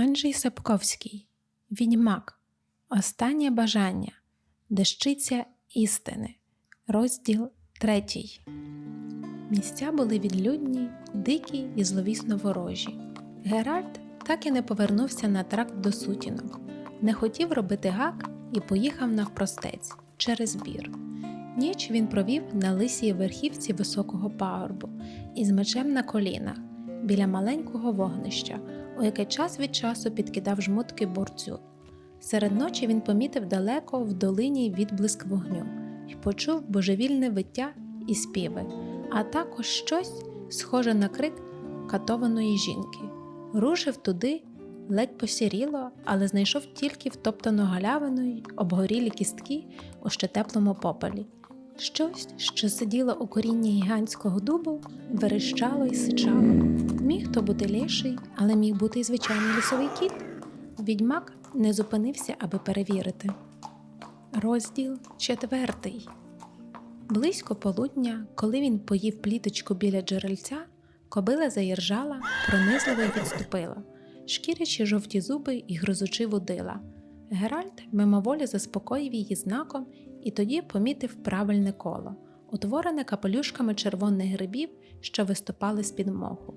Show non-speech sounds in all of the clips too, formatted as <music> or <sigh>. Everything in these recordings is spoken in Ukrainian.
Анджей Сапковський Відьмак Останнє бажання Дещиця істини Розділ третій. Місця були відлюдні, дикі і зловісно ворожі. Геральт так і не повернувся на тракт до сутінок, не хотів робити гак і поїхав навпростець через бір. Ніч він провів на лисій верхівці високого пагорбу із мечем на колінах біля маленького вогнища, у яке час від часу підкидав жмутки борцю. Серед ночі він помітив далеко в долині відблиск вогню і почув божевільне виття і співи, а також щось схоже на крик катованої жінки. Рушив туди, ледь посіріло, але знайшов тільки втоптану галявину й обгорілі кістки у ще теплому попелі. Щось, що сиділо у корінні гігантського дубу, верещало і сичало. Міг то бути ліший, але міг бути й звичайний лісовий кіт. Відьмак не зупинився, аби перевірити. Розділ четвертий. Близько полудня, коли він поїв пліточку біля джерельця, кобила заіржала, пронизливо й відступила, шкірячи жовті зуби і грозучи водила. Геральт мимоволі заспокоїв її знаком і тоді помітив правильне коло, утворене капелюшками червоних грибів, що виступали з-під моху.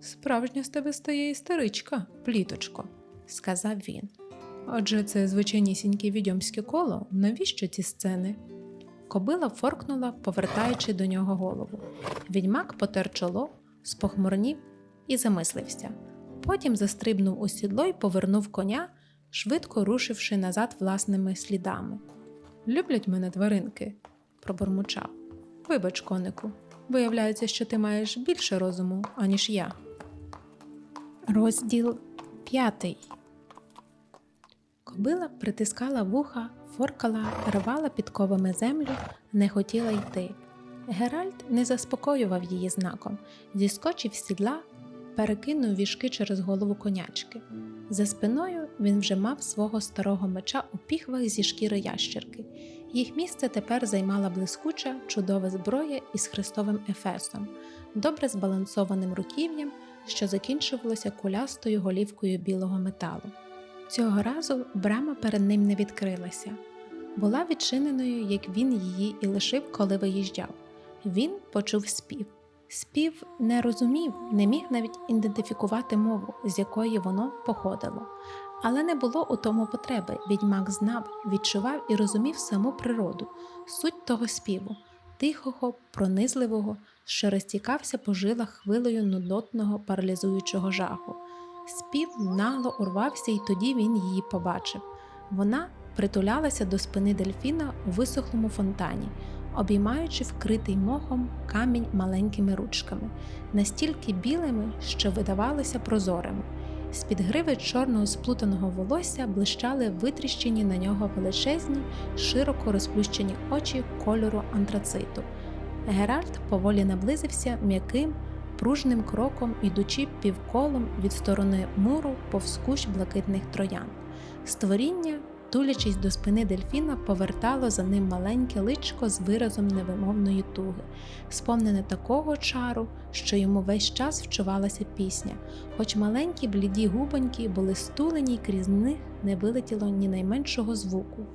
Справжня з тебе стає істеричка, пліточко, сказав він. Адже це звичайнісіньке відьомське коло, навіщо ці сцени? Кобила форкнула, повертаючи до нього голову. Відьмак потер чоло, спохмурнів і замислився. Потім застрибнув у сідло й повернув коня, швидко рушивши назад власними слідами. Люблять мене тваринки, пробурмучав. Вибач, конику, виявляється, що ти маєш більше розуму, аніж я. Розділ п'ятий. Кобила притискала вуха, форкала, рвала підковами землю, не хотіла йти. Геральт не заспокоював її знаком, зіскочив з сідла, перекинув віжки через голову конячки. За спиною він вже мав свого старого меча у піхвах зі шкіри ящерки. Їх місце тепер займала блискуча, чудова зброя із хрестовим ефесом, добре збалансованим руків'ям, що закінчувалося кулястою голівкою білого металу. Цього разу брама перед ним не відкрилася, була відчиненою, як він її і лишив, коли виїжджав. Він почув спів. Спів не розумів, не міг навіть ідентифікувати мову, з якої воно походило. Але не було у тому потреби. Відьмак знав, відчував і розумів саму природу, суть того співу, тихого, пронизливого, що розтікався по жилах хвилею нудотного паралізуючого жаху. Спів нагло урвався, і тоді він її побачив. Вона притулялася до спини дельфіна у висохлому фонтані, обіймаючи вкритий мохом камінь маленькими ручками, настільки білими, що видавалися прозорими. З-під гриви чорного сплутаного волосся блищали витріщені на нього величезні, широко розплющені очі кольору антрациту. Геральт поволі наблизився м'яким, пружним кроком, ідучи півколом від сторони муру повз кущ блакитних троян. Створіння, тулячись до спини дельфіна, повертало за ним маленьке личко з виразом невимовної туги, сповнене такого чару, що йому весь час вчувалася пісня, хоч маленькі бліді губоньки були стулені, й крізь них не вилетіло ні найменшого звуку.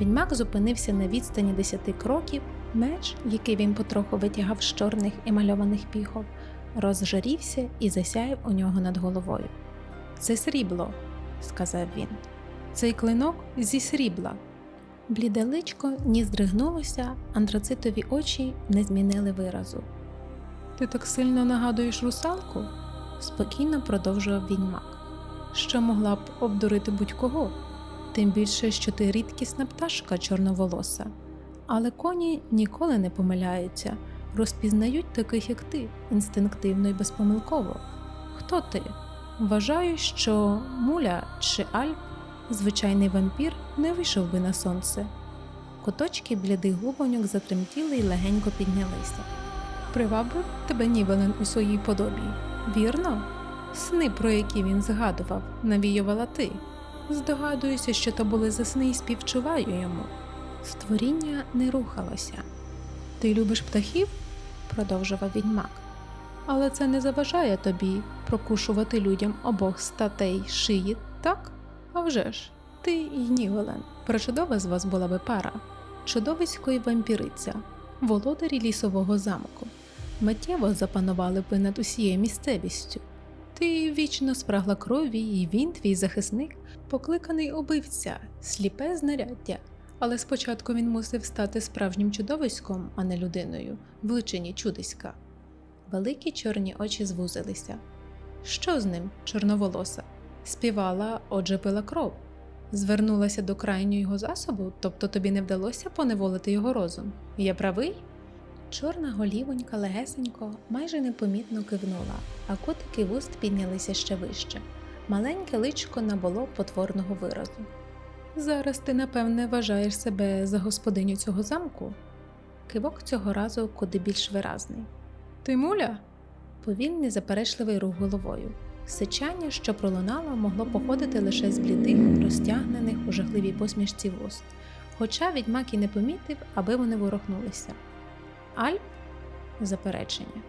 Відьмак зупинився на відстані десяти кроків, меч, який він потроху витягав з чорних емальованих піхов, розжарівся і засяяв у нього над головою. Це срібло, сказав він. Цей клинок зі срібла. Бліде личко ні здригнулося, антрацитові очі не змінили виразу. Ти так сильно нагадуєш русалку? спокійно продовжував відьмак. Що могла б обдурити будь-кого, тим більше, що ти рідкісна пташка чорноволоса. Але коні ніколи не помиляються, розпізнають таких, як ти, інстинктивно і безпомилково. Хто ти? Вважаю, що муля чи альп звичайний вампір не вийшов би на сонце. Куточки блідих губоньок затремтіли й легенько піднялися. Привабив тебе Нівелен у своїй подобі, вірно? Сни, про які він згадував, навіювала ти. Здогадуюся, що то були за сни і співчуваю йому. Створіння не рухалося. Ти любиш птахів? продовжував відьмак. Але це не заважає тобі прокушувати людям обох статей шиї, так? А вже ж, ти і Нівелен. Причудова з вас була би пара, чудовисько і вампіриця, володарі лісового замку. Миттєво запанували би над усією місцевістю. Ти вічно спрагла крові, і він, твій захисник, покликаний убивця, сліпе знаряддя. Але спочатку він мусив стати справжнім чудовиськом, а не людиною, в личині чудиська. Великі чорні очі звузилися. Що з ним, чорноволоса? Співала, отже, пила кров. Звернулася до крайнього його засобу, тобто тобі не вдалося поневолити його розум. Я правий? Чорна голівонька легесенько, майже непомітно кивнула, а котики вуст піднялися ще вище. Маленьке личко набуло потворного виразу. Зараз ти, напевне, вважаєш себе за господиню цього замку? Кивок цього разу куди більш виразний. Ти муля? Повільний заперечливий рух головою. Сичання, що пролунало, могло походити лише з блідих, розтягнених у жахливій посмішці вуст, хоча відьмак і не помітив, аби вони ворухнулися. Альп заперечення.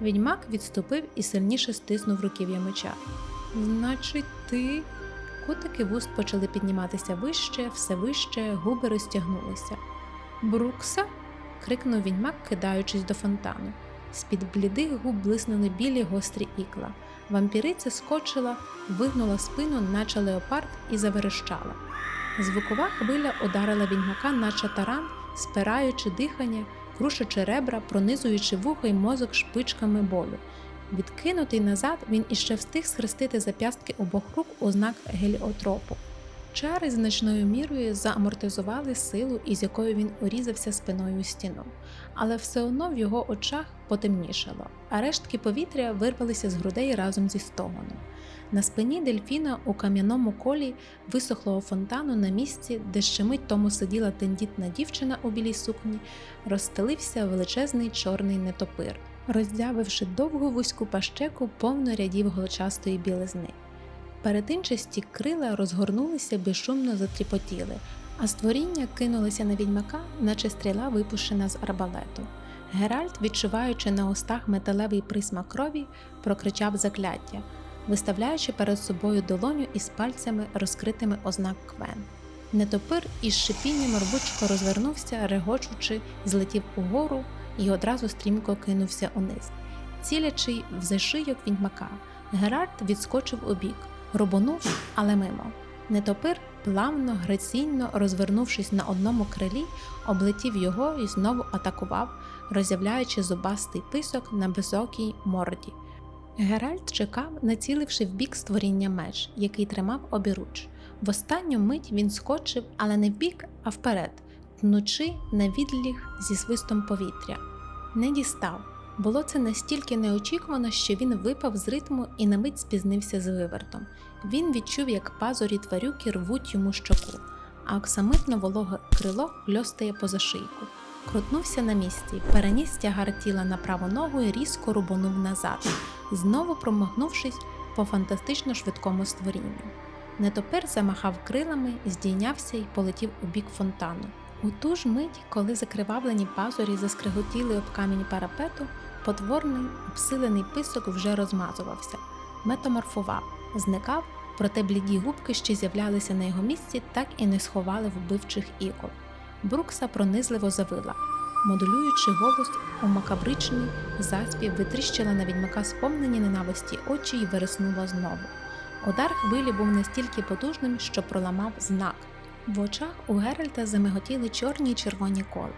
Відьмак відступив і сильніше стиснув руків'я меча. Значить, ти. Кутики вуст почали підніматися вище, все вище, губи розтягнулися. Брукса. крикнув відьмак, кидаючись до фонтану. З-під блідих губ блиснули білі гострі ікла. Вампіриця скочила, вигнула спину, наче леопард, і заверещала. Звукова хвиля ударила відьмака, наче таран, спираючи дихання, крушачи ребра, пронизуючи вухо й мозок шпичками болю. Відкинутий назад, він іще встиг схрестити зап'ястки обох рук у знак геліотропу. Чари значною мірою заамортизували силу, із якою він урізався спиною у стіну, але все одно в його очах потемнішало, а рештки повітря вирвалися з грудей разом зі стогоном. На спині дельфіна у кам'яному колі висохлого фонтану на місці, де ще мить тому сиділа тендітна дівчина у білій сукні, розстелився величезний чорний нетопир, роздявивши довгу вузьку пащеку повно рядів голочастої білизни. Перетинчасті крила розгорнулися безшумно затріпотіли, а створіння кинулося на відьмака, наче стріла випущена з арбалету. Геральт, відчуваючи на устах металевий присмак крові, прокричав закляття, виставляючи перед собою долоню із пальцями, розкритими ознак квен. Нетопир із шипінням рвучко розвернувся, регочучи, злетів угору і одразу стрімко кинувся униз. Цілячи в зашийок відьмака, Геральт відскочив убік, рубонув, але мимо. Нетопир, плавно, граційно розвернувшись на одному крилі, облетів його і знову атакував, роззявляючи зубастий писок на високій морді. Геральт чекав, націливши в бік створіння меч, який тримав обіруч. В останню мить він скочив, але не вбік, а вперед, тнучи на відліг зі свистом повітря. Не дістав. Було це настільки неочікувано, що він випав з ритму і на мить спізнився з вивертом. Він відчув, як пазурі тварюки рвуть йому щоку, а оксамитно вологе крило льостає поза шийку. Крутнувся на місці, переніс тягар тіла на праву ногу і різко рубанув назад, знову промахнувшись по фантастично швидкому створінню. Нетопир замахав крилами, здійнявся і полетів у бік фонтану. У ту ж мить, коли закривавлені пазурі заскриготіли об камінь парапету, потворний, обсилений писок вже розмазувався, метаморфував, зникав, проте бліді губки, що з'являлися на його місці, так і не сховали вбивчих ікол. Брукса пронизливо завила, модулюючи голос у макабричний заспів, витріщила на відьмака сповнені ненависті очі і вириснула знову. Удар хвилі був настільки потужним, що проламав знак. В очах у Геральта замиготіли чорні й червоні кола,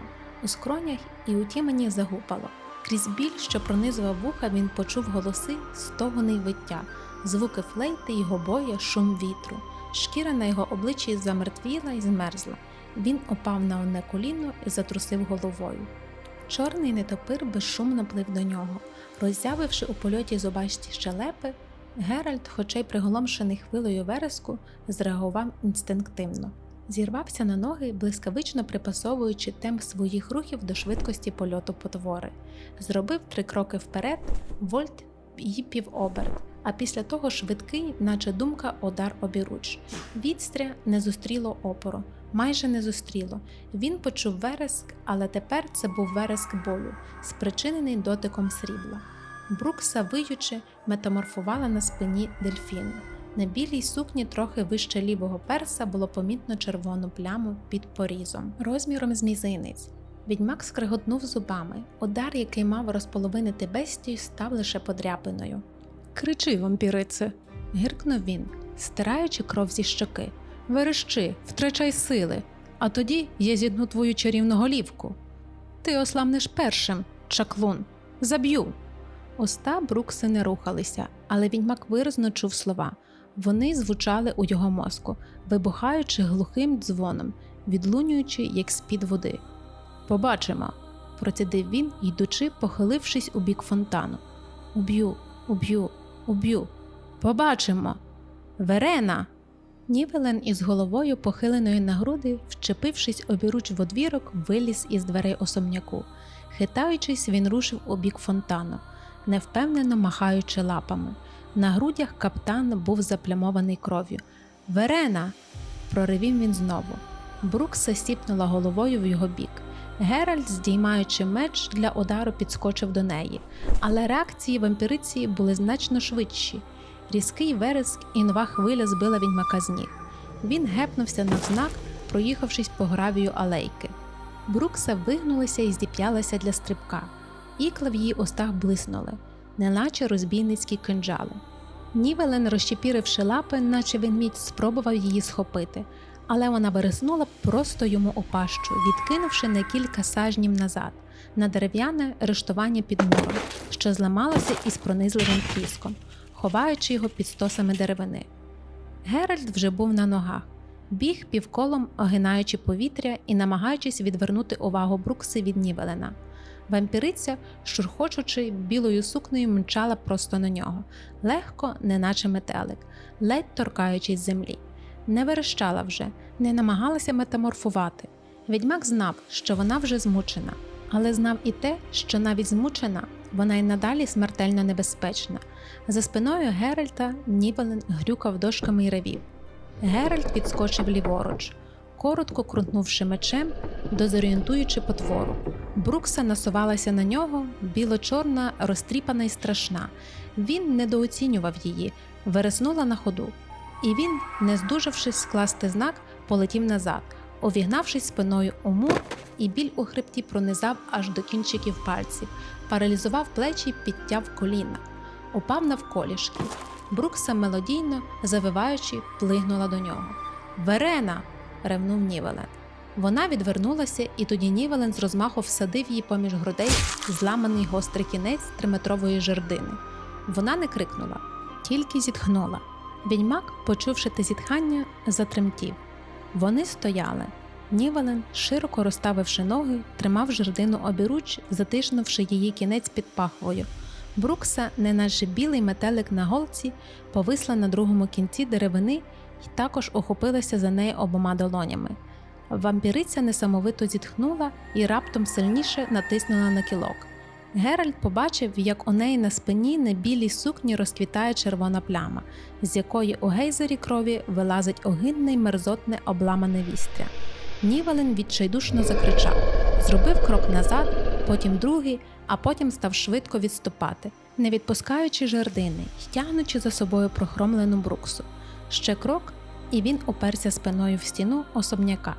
у скронях і у тімені загупало. Крізь біль, що пронизував вуха, він почув голоси, стогони й виття, звуки флейти й гобоя, шум вітру. Шкіра на його обличчі замертвіла й змерзла. Він опав на одне коліно і затрусив головою. Чорний нетопир безшумно плив до нього, роззявивши у польоті зубасті щелепи, Геральт, хоча й приголомшений хвилею вереску, зреагував інстинктивно. Зірвався на ноги, блискавично припасовуючи темп своїх рухів до швидкості польоту потвори. Зробив три кроки вперед, вольт і півоберт, а після того швидкий, наче думка, удар обіруч. Відстря не зустріло опору, майже не зустріло. Він почув вереск, але тепер це був вереск болю, спричинений дотиком срібла. Брукса, виючи, метаморфувала на спині дельфіну. На білій сукні трохи вище лівого перса було помітно червону пляму під порізом, розміром з мізинець. Відьмак скриготнув зубами. Удар, який мав розполовинити бестію, став лише подряпиною. Кричи, вампірице, гиркнув він, стираючи кров зі щоки. Верещи, втрачай сили, а тоді я зідну твою чарівну голівку. Ти ославнеш першим, чаклун. Заб'ю. Уста Брукси не рухалися, але відьмак виразно чув слова. Вони звучали у його мозку, вибухаючи глухим дзвоном, відлунюючи, як з-під води. Побачимо, процідив він, йдучи, похилившись у бік фонтану. Уб'ю, уб'ю, уб'ю. Побачимо. Верена. Нівелен із головою, похиленою на груди, вчепившись обіруч в одвірок, виліз із дверей особняку. Хитаючись, він рушив у бік фонтану, невпевнено махаючи лапами. На грудях каптан був заплямований кров'ю. Верена. проривів він знову. Брукса сіпнула головою в його бік. Геральт, здіймаючи меч для удару, підскочив до неї, але реакції вампіриці були значно швидші. Різкий вереск і нова хвиля збила відьмака з ніг. Він гепнувся навзнак, проїхавшись по гравію алейки. Брукса вигнулася і зіп'ялася для стрибка. Ікла в її устах блиснули, неначе розбійницькі кинджали. Нівелен, розчепіривши лапи, наче ведмідь, спробував її схопити, але вона вириснула просто йому у пащу, відкинувши на кілька сажнів назад, на дерев'яне рештування під муром, що зламалося із пронизливим тріском, ховаючи його під стосами деревини. Геральт вже був на ногах, біг півколом, огинаючи повітря і намагаючись відвернути увагу Брукси від Нівелена. Вампіриця, шурхочучи білою сукнею, мчала просто на нього, легко, неначе метелик, ледь торкаючись землі. Не верещала вже, не намагалася метаморфувати. Відьмак знав, що вона вже змучена, але знав і те, що навіть змучена, вона й надалі смертельно небезпечна. За спиною Геральта Нівелен грюкав дошками й ревів. Геральт підскочив ліворуч, коротко крутнувши мечем, дозорієнтуючи потвору. Брукса насувалася на нього, біло-чорна, розтріпана й страшна. Він недооцінював її, вереснула на ходу. І він, не здужавшись скласти знак, полетів назад, увігнавшись спиною у мур, і біль у хребті пронизав аж до кінчиків пальців, паралізував плечі, підтяв коліна, упав навколішки. Брукса мелодійно, завиваючи, плигнула до нього. Верена. Ревнув Нівелен. Вона відвернулася, і тоді Нівелен з розмаху всадив її поміж грудей зламаний гострий кінець триметрової жердини. Вона не крикнула, тільки зітхнула. Відьмак, почувши те зітхання, затремтів. Вони стояли. Нівелен, широко розставивши ноги, тримав жердину обіруч, затиснувши її кінець під пахвою. Брукса, неначе білий метелик на голці, повисла на другому кінці деревини і також охопилася за нею обома долонями. Вампіриця несамовито зітхнула і раптом сильніше натиснула на кілок. Геральт побачив, як у неї на спині на білій сукні розквітає червона пляма, з якої у гейзері крові вилазить огидне й мерзотне обламане вістря. Нівелен відчайдушно закричав, зробив крок назад, потім другий, а потім став швидко відступати, не відпускаючи жердини й тягнучи за собою прохромлену бруксу. Ще крок, і він уперся спиною в стіну особняка.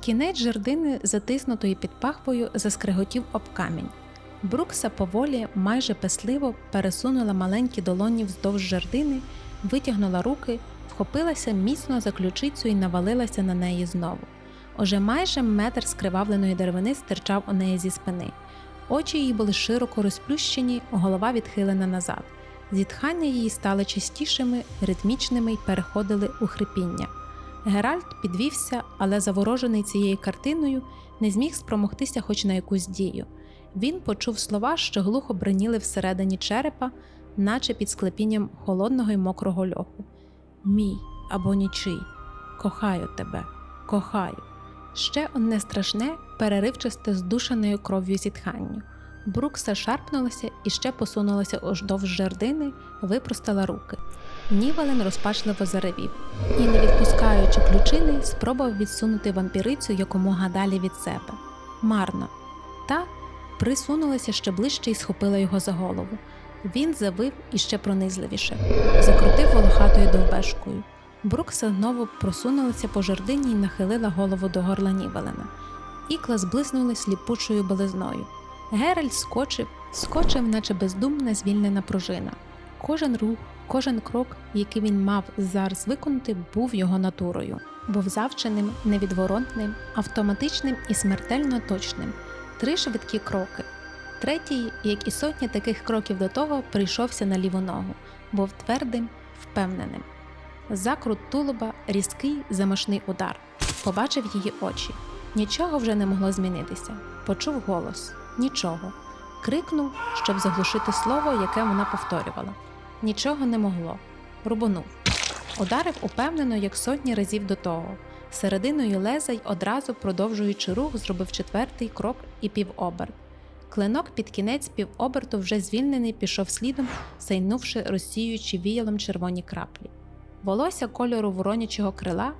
Кінець жердини, затиснутої під пахвою, заскриготів об камінь. Брукса поволі, майже песливо пересунула маленькі долоні вздовж жердини, витягнула руки, вхопилася міцно за ключицю і навалилася на неї знову. Уже майже метр скривавленої деревини стирчав у неї зі спини. Очі її були широко розплющені, голова відхилена назад. Зітхання її стали частішими, ритмічними й переходили у хрипіння. Геральт підвівся, але заворожений цією картиною, не зміг спромогтися хоч на якусь дію. Він почув слова, що глухо бриніли всередині черепа, наче під склепінням холодного й мокрого льоху. Мій або нічий, кохаю тебе, кохаю. Ще одне страшне, переривчасте здушеною кров'ю зітханню. Брукса шарпнулася і ще посунулася уздовж жердини, випростала руки. Нівелен розпачливо заревів і, не відпускаючи ключини, спробував відсунути вампірицю якомога далі від себе. Марно. Та присунулася ще ближче і схопила його за голову. Він завив іще пронизливіше, закрутив волохатою довбешкою. Брукса знову просунулася по жердині і нахилила голову до горла Нівелена. Ікла зблиснули сліпучою белизною. Геральт скочив, скочив, наче бездумна звільнена пружина. Кожен рух, кожен крок, який він мав зараз виконати, був його натурою, був завченим, невідворотним, автоматичним і смертельно точним. Три швидкі кроки. Третій, як і сотні таких кроків до того, прийшовся на ліву ногу, був твердим, впевненим. Закрут тулуба, різкий, замашний удар. Побачив її очі. Нічого вже не могло змінитися. Почув голос нічого. Крикнув, щоб заглушити слово, яке вона повторювала. Нічого не могло. Рубанув. Ударив упевнено, як сотні разів до того. Серединою леза й одразу, продовжуючи рух, зробив четвертий крок і півоберт. Клинок під кінець півоберту вже звільнений пішов слідом, сайнувши, розсіюючи віялом червоні краплі. Волосся кольору воронячого крила,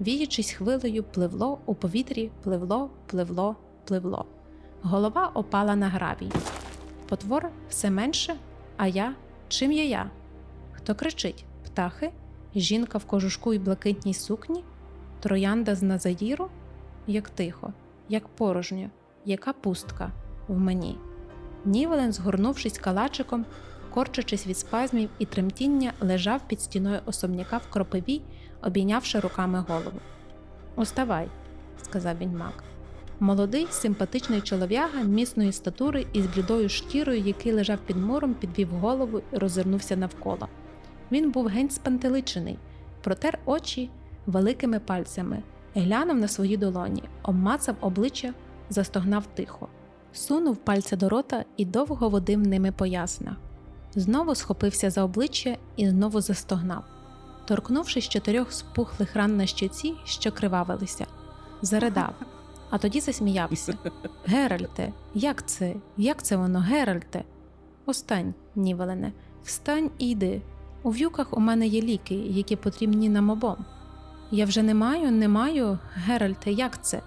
віючись хвилею, пливло у повітрі, пливло, пливло, пливло. Голова опала на гравій. Потвор все менше, а я чим є я? Хто кричить? Птахи? Жінка в кожушку і блакитній сукні? Троянда з Назаїру? Як тихо, як порожньо, яка пустка в мені. Нівелен, згорнувшись калачиком, корчачись від спазмів і тремтіння, лежав під стіною особняка в кропиві, обійнявши руками голову. Уставай, сказав він мак. Молодий, симпатичний чолов'яга міцної статури із блідою шкірою, який лежав під муром, підвів голову і роззирнувся навколо. Він був геть спантеличений, протер очі великими пальцями, глянув на свої долоні, обмацав обличчя, застогнав тихо, сунув пальця до рота і довго водив ними по яснах. Знову схопився за обличчя і знову застогнав, торкнувшись чотирьох спухлих ран на щоці, що кривавилися, заридав, а тоді засміявся. <laughs> Геральте, як це? Як це воно, Геральте? Остань, Нівелене, встань і йди. У в'юках у мене є ліки, які потрібні нам обом. Я вже не маю, не маю, Геральте, як це?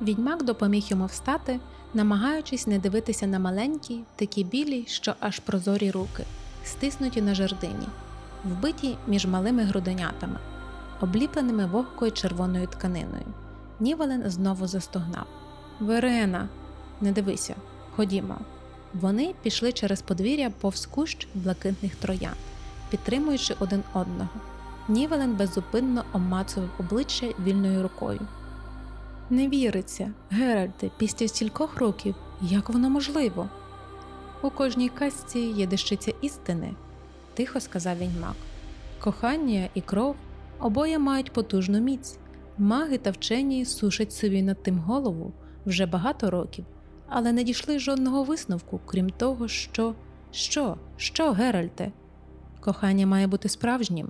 Відьмак допоміг йому встати, намагаючись не дивитися на маленькі, такі білі, що аж прозорі руки, стиснуті на жердині, вбиті між малими груденятами, обліпленими вогкою червоною тканиною. Нівелен знову застогнав. Верена, не дивися, ходімо. Вони пішли через подвір'я повз кущ блакитних троян, підтримуючи один одного. Нівелен беззупинно обмацував обличчя вільною рукою. Не віриться, Геральте, після стількох років, як воно можливо? У кожній казці є дещиця істини, тихо сказав відьмак. Кохання і кров обоє мають потужну міць. Маги та вчені сушать собі над тим голову вже багато років, але не дійшли жодного висновку, крім того, що. Що, що, Геральте? Кохання має бути справжнім,